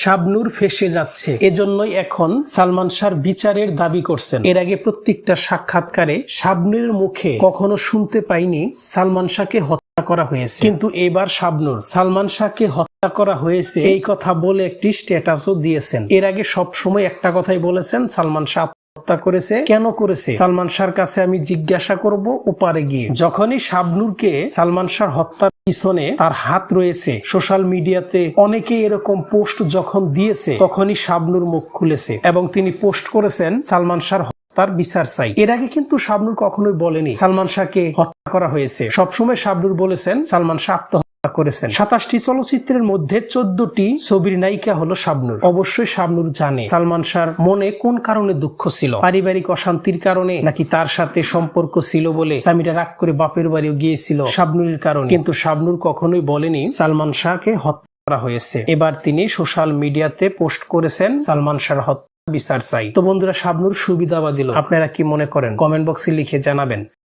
শাবনুর ফেসে যাচ্ছে। এজন্যই এখন সালমান শাহর বিচারের দাবি করছেন। এর আগে প্রত্যেকটা সাক্ষাৎকারে শাবনুরের মুখে কখনো শুনতে পাইনি সালমান শাহকে হত্যা করা হয়েছে। কিন্তু এবার শাবনুর সালমান শাহকে হত্যা করা হয়েছে এই কথা বলে একটি স্ট্যাটাসও দিয়েছেন। এর আগে সব সময় একটা কথাই বলেছেন, সালমান শাহ হত্যা করেছে। কেন করেছে? সালমান শাহর কাছে আমি জিজ্ঞাসা করব ওপারে গিয়ে। যখনই শাবনুরকে সালমান শাহর হত্যার পিছনে তার হাত রয়েছে। সোশ্যাল মিডিয়াতে অনেকে এরকম পোস্ট যখন দিয়েছে, তখনই শাবনুর মুখ খুলেছে এবং তিনি পোস্ট করেছেন সালমান শাহ তার বিচার চাই। এর আগে কিন্তু শাবনুর কখনোই বলেনি সালমান শাহকে হত্যা করা হয়েছে। সবসময় শাবনুর বলেছেন, সালমান শাহ করেছেন। সাতাশটি চলচ্চিত্রের মধ্যে চোদ্দটি ছবির নায়িকা হলো শাবনুর। অবশ্যই শাবনুর জানে সালমান শাহর মনে কোন কারণে দুঃখ ছিল। পারিবারিক অশান্তির কারণে নাকি তার সাথে সম্পর্ক ছিল বলে স্বামীরা রাগ করে বাপের বাড়িও গিয়েছিল শাবনুরের কারণে। কিন্তু শাবনুর কখনোই বলেনি সালমান শাহকে হত্যা করা হয়েছে। এবার তিনি সোশ্যাল মিডিয়াতে পোস্ট করেছেন সালমান শাহর হত্যা বিচার চাই। তো বন্ধুরা, শাবনুর সুবিধা দিল আপনারা কি মনে করেন? কমেন্ট বক্সে লিখে জানাবেন।